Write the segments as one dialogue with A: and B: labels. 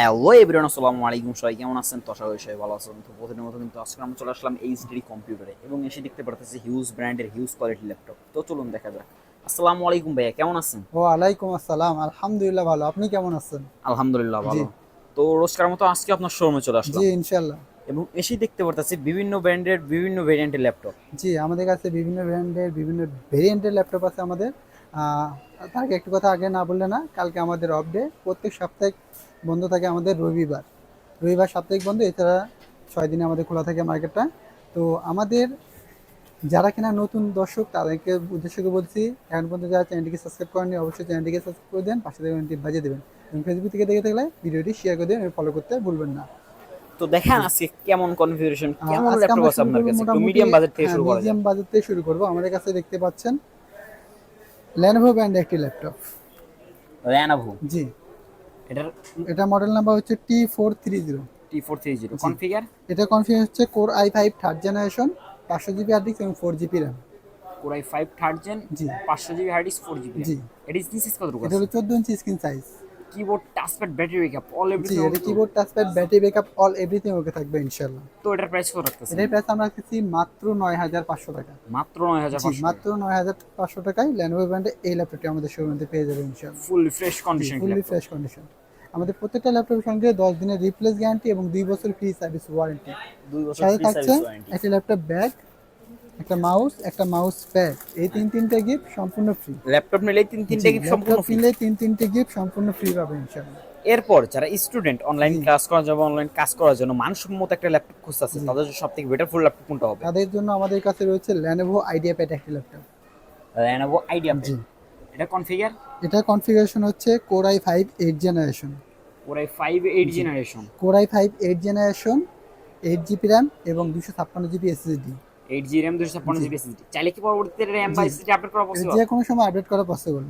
A: Hello everyone আসসালামু আলাইকুম। সবাই কেমন আছেন? তো করি সবাই ভালো আছেন। তো প্রতিদিনের মতো কিন্তু আজকে আমরা চলে আসলাম এইচডি কম্পিউটারে এবং এসে দেখতে পারতেছি হিউজ ব্র্যান্ডের হিউজ কোয়ালিটি ল্যাপটপ তো চলুন দেখা যাক। আসসালামু আলাইকুম ভাইয়া কেমন আছেন?
B: ওয়ালাইকুম আসসালাম আলহামদুলিল্লাহ ভালো। আপনি কেমন আছেন?
A: আলহামদুলিল্লাহ ভালো। তো রোজকার মতো আজকে আপনার শোরুমে চলে আসলাম।
B: জি ইনশাআল্লাহ।
A: এবং এসে দেখতে পারতেছি বিভিন্ন ব্র্যান্ডের বিভিন্ন ভেরিয়েন্টের ল্যাপটপ
B: জি আমাদের কাছে বিভিন্ন ব্র্যান্ডের বিভিন্ন ভেরিয়েন্টের ল্যাপটপ আছে আমাদের। তার একটু কথা আগে না বললে না কালকে আমাদের অফ ডে প্রত্যেক সাপ্তাহিক বন্ধ থাকে আমাদের রবিবার। রবিবার সাপ্তাহিক বন্ধ এছাড়া ছয় দিনে আমাদের খোলা থাকে মার্কেটটা। তো আমাদের যারা কিনা নতুন দর্শক তাদেরকে উদ্দেশ্য করে বলছি এখন পর্যন্ত যারা চ্যানেলটিকে সাবস্ক্রাইব করেনি অবশ্যই চ্যানেলটিকে সাবস্ক্রাইব করে দেন পাশে থেকে টিপ বাজিয়ে দেবেন। এবং ফেসবুক থেকে দেখে থাকলে ভিডিওটি শেয়ার করে দেবেন ফলো করতে ভুলবেন না।
A: তো দেখেন আজকে কেমন কনফিগারেশন কেমন ল্যাপটপ আছে আপনার কাছে? একটু মিডিয়াম বাজেট থেকে
B: হ্যাঁ,
A: শুরু করা
B: মিডিয়াম বাজেট থেকে শুরু করব। আমাদের কাছে দেখতে পাচ্ছেন ল্যানোভো ব্র্যান্ড একটি ল্যাপটপ
A: ল্যানোভো
B: জি।
A: এটার
B: এটা মডেল নাম্বার হচ্ছে T four three zero
A: T four three zero configure
B: এটা কনফিগার হচ্ছে core i five third generation পাঁচশো জিবি হার্ড ডিস্ক এবং four GB RAM
A: core i five third gen
B: জি।
A: পাঁচশো GB hard disk four GB
B: জি।
A: এটা size কত
B: এটা হলো চোদ্দ inch screen size
A: keyboard touchpad battery backup all everything
B: এটা keyboard touchpad battery backup all everything okay থাকবে ইনশাল্লাহ
A: তো এটার প্রাইস কত রাখতেছে
B: এটার প্রাইস আমরা রাখতেছি মাত্র নয় হাজার পাঁচশো টাকা।
A: মাত্র নয় হাজার
B: জি মাত্র নয় হাজার পাঁচশো টাকায় ল্যানোভো ব্র্যান্ডে এই ল্যাপটপটি আমাদের শোরুমে পেয়ে যাবেন ইনশাল্লাহ
A: full fresh condition
B: fully fresh condition আমাদের প্রত্যেকটা ল্যাপটপের সঙ্গে দশ দিনের রিপ্লেস গ্যারান্টি এবং দুই বছর ফ্রি সার্ভিস ওয়ারেন্টি
A: দুই বছর
B: সাথে
A: ফ্রি
B: থাকছে
A: সার্ভিস ওয়ারেন্টি
B: একটা ল্যাপটপ ব্যাগ একটা মাউস একটা মাউস প্যাড এই তিন তিনটে গিফট সম্পূর্ণ ফ্রি
A: ল্যাপটপ নিলে তিন তিনটে গিফট সম্পূর্ণ ফ্রি
B: কিনলে তিন তিনটে গিফট সম্পূর্ণ ফ্রি পাবে ইনশাআল্লাহ।
A: এরপর যারা স্টুডেন্ট অনলাইন ক্লাস করার জন্য অনলাইন কাজ করার জন্য মানসম্মত একটা ল্যাপটপ খুঁজতেছে তাদের সব থেকে বেটার ফুল ল্যাপটপ কোনটা হবে?
B: তাদের জন্য আমাদের কাছে রয়েছে আইডিয়া প্যাড একটি ল্যাপটপ
A: আইডিয়া
B: জি।
A: এটা কনফিগার
B: এটা কনফিগারেশন হচ্ছে i five eight generation
A: or i five eight generation
B: core i five eight generation eight GB RAM এবং দুশো ছাপ্পান্ন GB SSD
A: eight G RAM দুশো ছাপ্পান্ন জিবি এসএসডি চাইলে কি পরবর্তীতে র্যাম বা এসএসডি আপডেট করা পসিবল
B: যে কোনো সময় আপডেট করা পসিবল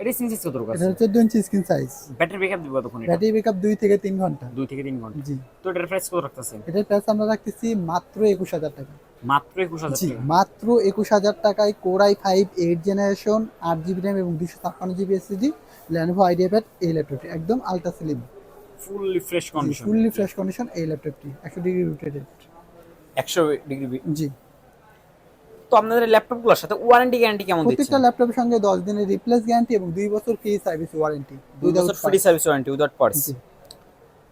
A: এটা কত
B: এটা চোদ্দ inch screen size
A: battery backup দিবে কতক্ষণ এটা?
B: ব্যাটারি ব্যাকআপ থেকে
A: ঘণ্টা। থেকে ঘণ্টা।
B: জি।
A: তো এটার প্রাইস কত রাখতেছেন?
B: এটার প্রাইস আমরা রাখতেছি মাত্র একুশ হাজার টাকা।
A: মাত্র একুশ হাজার
B: জি
A: টাকা।
B: মাত্র একুশ হাজার টাকায় core i five eight generation আট জিবি র্যাম এবং দুশো ছাপ্পান্ন জিবি এসএসডি আইডিয়া প্যাড এই ল্যাপটপটি একদম ultra slim
A: fully fresh condition
B: fully fresh condition এই ল্যাপটপটি একশো ডিগ্রি রোটেটেড
A: একশো ডিগ্রি
B: জি।
A: তো আপনাদের ল্যাপটপগুলোর সাথে ওয়ারেন্টি গ্যারান্টি কেমন
B: প্রত্যেকটা
A: দিচ্ছেন
B: ল্যাপটপের সঙ্গে দশ দিনের রিপ্লেস গ্যারান্টি এবং দুই বছর ফ্রি সার্ভিস ওয়ারেন্টি
A: দুই বছর free service warranty without parts.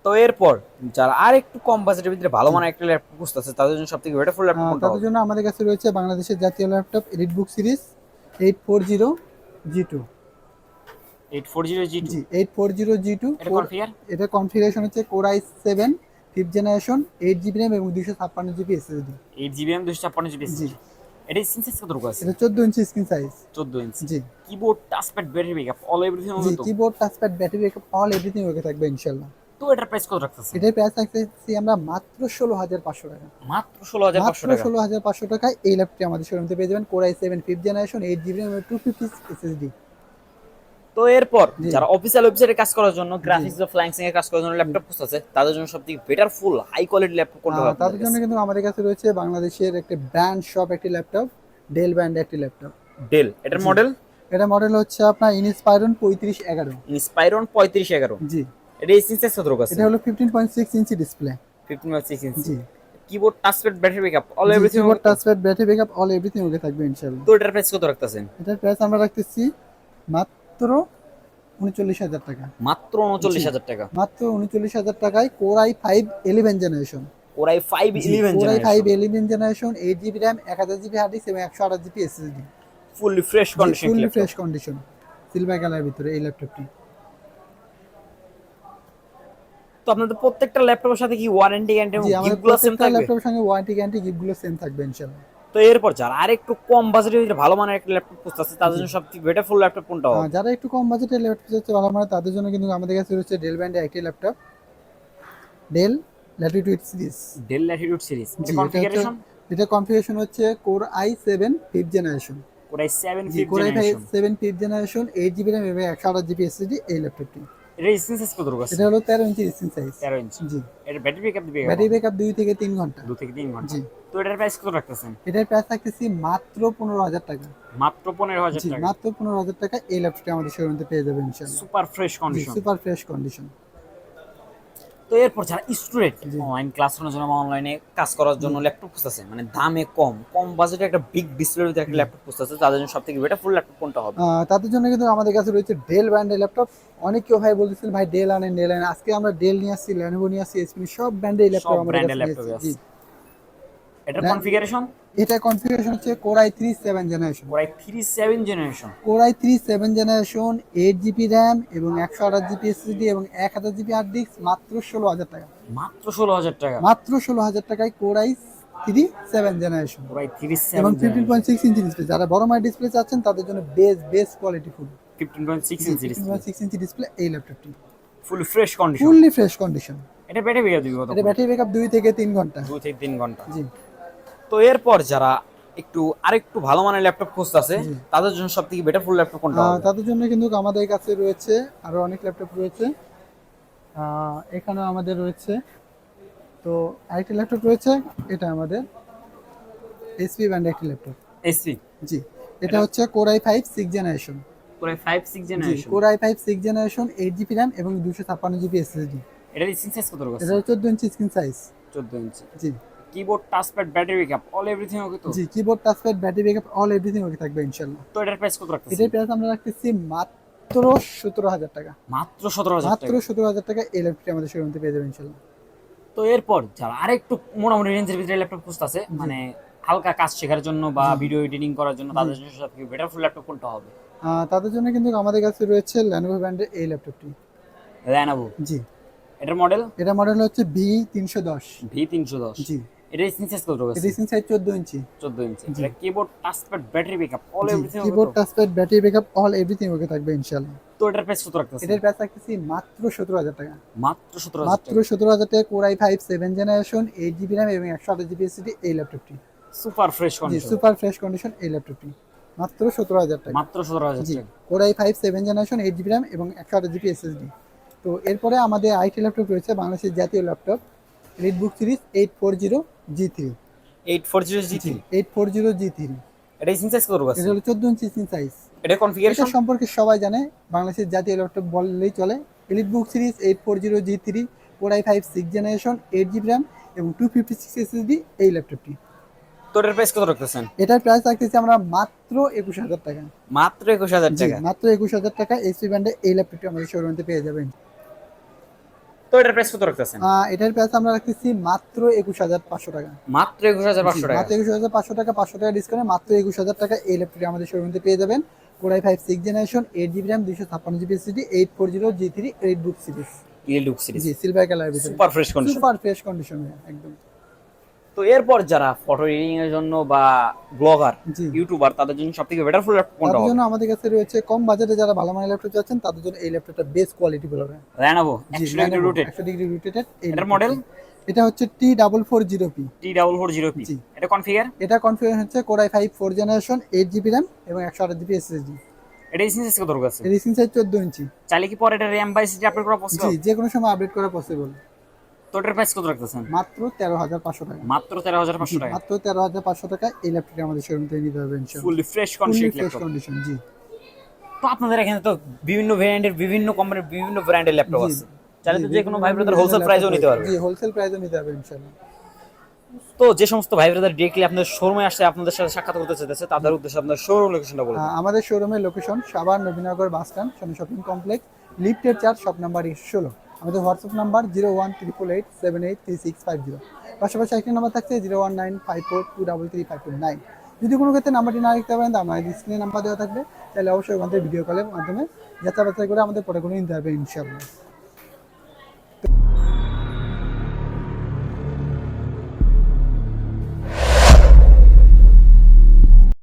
A: তো এরপর যারা আর একটু কম বাজেটের ভিতরে ভালো মানের একটা ল্যাপটপ খুঁজতেছে তাদের জন্য সবথেকে বেটার ফুল ল্যাপটপ
B: তাদের জন্য আমাদের কাছে রয়েছে বাংলাদেশের জাতীয় laptop EliteBook series eight four zero G two
A: eight four zero G
B: G eight four zero G two
A: এটা কনফিগার
B: এটা কনফিগারেশন হচ্ছে core i seven fifth generation eight GB RAM এবং দুশো ছাপ্পান্ন GB SSD
A: eight GB M দুশো ছাপ্পান্ন GB
B: জি।
A: এটা সিনসেস কত রকম আছে?
B: এটা চোদ্দ ইঞ্চি স্ক্রিন সাইজ
A: চোদ্দ ইঞ্চি
B: জি।
A: Keyboard touchpad battery backup all everything হবে তো?
B: Keyboard touchpad battery backup all everything okay থাকবে ইনশাল্লাহ
A: তো এটার প্রাইস কত রাখতেছে
B: এটার প্রাইস রাখতেছি আমরা মাত্র ষোলো হাজার পাঁচশো টাকা।
A: মাত্র ষোলো হাজার পাঁচশো
B: মাত্র
A: টাকা?
B: ষোলো হাজার পাঁচশো টাকায় এই ল্যাপটপটি আমাদের শোরুমতে পেয়ে যাবেন। Core i seven fifth generation eight GB RAM two fifty SSD
A: তো এরপর। যারা অফিসিয়াল ওয়েবসাইটে কাজ করার জন্য গ্রাফিক্স বা ফ্লাইং এর কাজ করার জন্য ল্যাপটপ খুঁজতেছে তাদের জন্য সবথেকে better full high quality laptop কোনটা
B: তাদের জন্য কিন্তু আমাদের কাছে রয়েছে বাংলাদেশের একটি ব্র্যান্ড শপ একটি ল্যাপটপ ডেল ব্র্যান্ড একটি ল্যাপটপ
A: ডেল এটার মডেল
B: এটা মডেল হচ্ছে আপনার ইনস্পাইরন পঁয়ত্রিশ এগারো।
A: ইন্সপাইরন পঁয়ত্রিশ এগারো।
B: জি।
A: এটা কত রকম আছে।
B: এটা হলো fifteen point six inch display
A: fifteen বা সিক্স ইঞ্চি
B: জি।
A: Keyboard touchpad battery backup all everything
B: keyboard touchpad battery backup all everything okay থাকবে ইনশাআল্লাহ।
A: তো এটার প্রাইস কত রাখতেছেন?
B: এটার প্রাইস আমরা রাখতেছি মাত্র উনচল্লিশ হাজার টাকা।
A: মাত্র উনচল্লিশ হাজার টাকা।
B: মাত্র উনচল্লিশ হাজার টাকায় five eleven generation
A: five eleven
B: five eleven generation eight GB RAM এক হাজার জিবি হার্ড ডিস্ক এবং একশো আঠাশ GB SSD
A: fully fresh condition
B: fully fresh condition silver colour ভিতরে এই ল্যাপটপটি
A: তো আপনাদের প্রত্যেকটা ল্যাপটপের সাথে কি ওয়ারেন্টি গ্যারান্টি
B: জি আমাদের
A: সেম থাকবে?
B: ল্যাপটপের সঙ্গে ওয়ারেন্টি গ্যারান্টি গিফটগুলো সেম থাকবে ইনশাআল্লাহ।
A: তো এরপর যারা আর একটু কম বাজেটের ভিতরে ভালো মানের একটা ল্যাপটপ খুঁজতেছে তাদের জন্য সবথেকে বেটার ফুল ল্যাপটপ কোনটা হবে?
B: যারা একটু কম বাজেটের ল্যাপটপ চাচ্ছে ভালো মানে তাদের জন্য কিন্তু আমাদের কাছে রয়েছে ডেল ব্র্যান্ডের একটি laptop Dell Latitude series
A: Dell Latitude series configuration
B: এটা কনফিগারেশন হচ্ছে core i seven fifth generation
A: ওরাই 7
B: জি
A: fifth
B: core i seven fifth generation eight GB RAM এবং একশো আঠাশ জিবি এসএসডি এই ল্যাপটপটি
A: এটা সিনসেস কত রকম আছে?
B: এটা হলো তেরো ইঞ্চি স্ক্রিন সাইজ
A: 13 ইঞ্চি
B: জি।
A: এটা ব্যাটারি ব্যাকআপ দিবে
B: ব্যাটারি ব্যাকআপ দুই থেকে তিন ঘণ্টা।
A: 2 থেকে 3 ঘণ্টা।
B: জি।
A: তো এটার প্রাইস কত রাখতেছেন?
B: এটার প্রাইস থাকতেছি মাত্র পনেরো হাজার টাকা।
A: মাত্র 15000
B: জি
A: টাকা।
B: মাত্র পনেরো হাজার টাকা এই ল্যাপটপটা আমাদের শোরুমে পেয়ে যাবেন ইনশাআল্লাহ।
A: Super fresh condition
B: super fresh condition
A: তো এরপর যারা স্টুডেন্ট অনলাইন ক্লাস করার জন্য বা অনলাইনে কাজ করার জন্য ল্যাপটপ খুঁজতেছে মানে দামে কম কম বাজেটে একটা বিগ ডিসপ্লের ভিতরে একটা ল্যাপটপ খুঁজতেছে তাদের জন্য সবথেকে বেটার ফুল ল্যাপটপ কোনটা হবে?
B: তাদের জন্য কিন্তু আমাদের কাছে রয়েছে ডেল ব্র্যান্ডের ল্যাপটপ অনেক কেউ ভাই বলতেছেন ভাই ডেল আনেন ডেল আনেন। আজকে আমরা ডেল নিয়ে আসছি ল্যানোভো নিয়ে আসছি এসপি সব ব্র্যান্ডের ল্যাপটপ আমাদের কাছে
A: এটার কনফিগারেশন
B: এটা কনফিগারেশন হচ্ছে core i three seven generation
A: প্রায় three seven generation
B: core i three seven generation eight GB RAM এবং একশো আঠাশ জিবি এসএসডি এবং এক হাজার জিবি হার্ড ডিস্ক মাত্র ষোলো হাজার টাকা।
A: মাত্র ষোলো হাজার টাকা।
B: মাত্র ষোলো হাজার টাকায় core i three seven generation
A: প্রায় থ্রি
B: এবং
A: seven
B: fifteen point six inch display যারা বড় মায়ের ডিসপ্লে চাচ্ছেন তাদের জন্য best best quality full
A: fifteen point six inch
B: fifteen point six inch display এই ল্যাপটপটি
A: full fresh condition
B: fully fresh condition
A: এটা বেটে বেরিয়ে দিবে কত
B: এটা ব্যাটারি ব্যাকআপ দুই থেকে তিন ঘণ্টা।
A: দু থেকে তিন ঘণ্টা।
B: জি।
A: তো এরপর যারা একটু আরেকটু ভালো মানের ল্যাপটপ খুঁজতেছে। তাদের জন্য সব থেকে বেটার ফুল ল্যাপটপ কোনটা
B: তাদের জন্য কিন্তু আমাদের কাছে রয়েছে আরও অনেক ল্যাপটপ রয়েছে। এখানেও আমাদের রয়েছে। তো আরেকটি ল্যাপটপ রয়েছে এটা আমাদের এসপি ব্র্যান্ড একটি ল্যাপটপ
A: এসপি
B: জি এটা হচ্ছে core i five six generation
A: প্রায় five six generation
B: core i five six generation eight GB RAM এবং দুশো ছাপ্পান্ন জিবি এসএসডি
A: এটা স্ক্রিন সাইজ কত রকম
B: এটা চোদ্দ ইঞ্চি স্ক্রিন সাইজ
A: চোদ্দ ইঞ্চি
B: জি।
A: Keyboard touchpad battery backup all everything okay তো?
B: জি keyboard touchpad battery backup all everything okay থাকবে ইনশাল্লাহ
A: তো এটার প্রাইস কত রাখতেছে
B: এটার প্রাইস আমরা রাখতেছি মাত্র সতেরো হাজার টাকা।
A: মাত্র সতেরো হাজার
B: মাত্র সতেরো হাজার টাকা এই ল্যাপটপটি আমাদের শোরুম থেকে পেয়ে যাবেন ইনশাল্লাহ
A: তো এরপর যারা আরেকটু মোটামুটি রেঞ্জের ভিতরে ল্যাপটপ খুঁজতেছে মানে হালকা কাজ শেখার জন্য বা ভিডিও এডিটিং করার জন্য তাদের জন্য সব থেকে বেটার ফুল ল্যাপটপ কোনটা হবে?
B: তাদের জন্য কিন্তু আমাদের কাছে রয়েছে ল্যানোভো ব্র্যান্ডের এই ল্যাপটপটি
A: ল্যানোভো
B: জি।
A: এটার মডেল
B: এটা মডেল হচ্ছে বি তিনশো দশ
A: ভি তিনশো দশ
B: জি।
A: এটা স্ক্রিন সাইজ কত রয়েছে
B: এডিসিং সাইজ চোদ্দ ইঞ্চি।
A: চোদ্দ ইঞ্চি। এটা keyboard touchpad battery backup all everything
B: keyboard touchpad battery backup all everything okay থাকবে ইনশাল্লাহ
A: তো এটার প্রাইস কত
B: এটার প্রাইস রাখতেছি মাত্র সতেরো হাজার টাকা।
A: মাত্র সতেরো হাজার
B: মাত্র সতেরো হাজার টাকা core i five seven generation eight GB RAM এবং একশো আঠাশ জিবি এসএসডি এই ল্যাপটপটি
A: super fresh condition
B: super fresh condition এই ল্যাপটপটি মাত্র সতেরো হাজার টাকা।
A: মাত্র সতেরো হাজার
B: জি
A: টাকা।
B: Core i five seven generation eight GB RAM এবং একশো আঠাশ জিবি এসএসডি তো এরপরে আমাদের আইটি ল্যাপটপ রয়েছে বাংলাদেশের জাতীয় laptop রিডবুক series eight four zero G three
A: eight four zero G three
B: eight four zero G three
A: এটা স্ক্রিন সাইজ কত
B: এটা হলো চোদ্দ ইঞ্চি স্ক্রিন সাইজ
A: এটা কনফিগারেশন
B: সম্পর্কে সবাই জানে। বাংলাদেশের জাতীয় ল্যাপটপ বললেই চলে। Elite book series eight four zero G three core i five six generation eight GB RAM এবং টু ফিফটি সিক্স এসএসডি এই ল্যাপটপটি
A: তো এটার প্রাইস কত রাখতেছেন?
B: এটার প্রাইস রাখতেছি আমরা মাত্র একুশ হাজার টাকা।
A: মাত্র একুশ হাজার
B: জি,
A: টাকা?
B: মাত্র একুশ হাজার টাকা এসপি ব্র্যান্ডে এই ল্যাপটপটি আমাদের শোরুমে পেয়ে যাবেন।
A: তো এটার প্রাইস কত রাখতেছেন?
B: এটার প্রাইস আমরা রাখতেছি মাত্র একুশ হাজার পাঁচশো টাকা।
A: মাত্র একুশ হাজার পাঁচশো টাকা।
B: মাত্র একুশ হাজার পাঁচশো টাকা পাঁচশো টাকা ডিসকাউন্টে মাত্র একুশ হাজার টাকা এই ল্যাপটপটি আমাদের শোরুমে পেয়ে যাবেন। Core i five six generation eight GB RAM দুশো ছাপ্পান্ন GB SSD eight four zero G three eight book series
A: ইলেলুক series
B: জি সিলভার কালার ভিতরে।
A: Super fresh condition
B: super fresh condition একদম।
A: তো এরপর যারা ফটো এডিটিং এর জন্য বা ব্লগার ইউটিউবার তাদের জন্য সবথেকে বেটার ফুল ল্যাপটপ কোনটা হবে?
B: জন্য আমাদের কাছে রয়েছে কম বাজেটে যারা ভালো মানের ল্যাপটপ চাচ্ছেন তাদের জন্য এই ল্যাপটপটা বেস্ট কোয়ালিটি বলে
A: ল্যানোভো
B: জি
A: একশো ডিগ্রি রোটেট
B: একশো ডিগ্রি রোটেটেড
A: এটার model?
B: এটা হচ্ছে T double four zero P
A: T double four zero P. এটা কনফিগার
B: এটা কনফিগার হচ্ছে core i five four generation eight GB RAM এবং একশো আঠাশ জিবি এসএসডি
A: এটা স্ক্রিন সাইজ কত রয়েছে
B: রিসিং সাইজ চোদ্দ ইঞ্চি।
A: চাইলে কি পরে এটা র্যাম বাই সিটি আপডেট করা পসিবল
B: জি যে কোনো সময় আপডেট করা পসিবল
A: তো এটার প্রাইস কত রাখতেছেন?
B: মাত্র তেরো হাজার পাঁচশো টাকা।
A: মাত্র তেরো হাজার পাঁচশো টাকা?
B: মাত্র তেরো হাজার পাঁচশো টাকা এই ল্যাপটপটি আমাদের শোরুম থেকে নিতে হবে
A: fully fresh condition
B: fresh condition জি।
A: তো আপনাদের এখানে তো বিভিন্ন ভ্যারিয়েন্টের বিভিন্ন কোম্পানির বিভিন্ন ব্র্যান্ডের ল্যাপটপ আছে। চাইলে তো যে কোনো ভাই ব্রাদার হোলসেল প্রাইসেও নিতে পারবে।
B: জি হোলসেল প্রাইসও নিতে হবে ইনশাআল্লাহ
A: তো যে সমস্ত ভাই ব্রাদার ডিরেক্টলি আপনাদের শোরুমে আসছে আপনাদের সাথে সাক্ষাৎ করতে চাইতেছে তাদের উদ্দেশ্যে আপনার শোরুম লোকেশনটা বলুন
B: আমাদের শোরুমের location Savar Nabinagar bus stand shopping complex লিফটের চার শপ নাম্বার ষোলো। আমাদের WhatsApp number zero one triple eight seven eight three six five zero. পাশাপাশি একটি নাম্বার থাকছে zero one nine five four two double three five two nine. যদি কোনো ক্ষেত্রে নাম্বারটি না লিখতে পারেন, তো আমাদের স্ক্রিনে নাম্বার দেওয়া থাকবে, তাহলে অবশ্যই ওখান থেকে ভিডিও কলের মাধ্যমে বাছাই করে আমাদের পরে কোনো নিতে হবে, ইনশাআল্লাহ।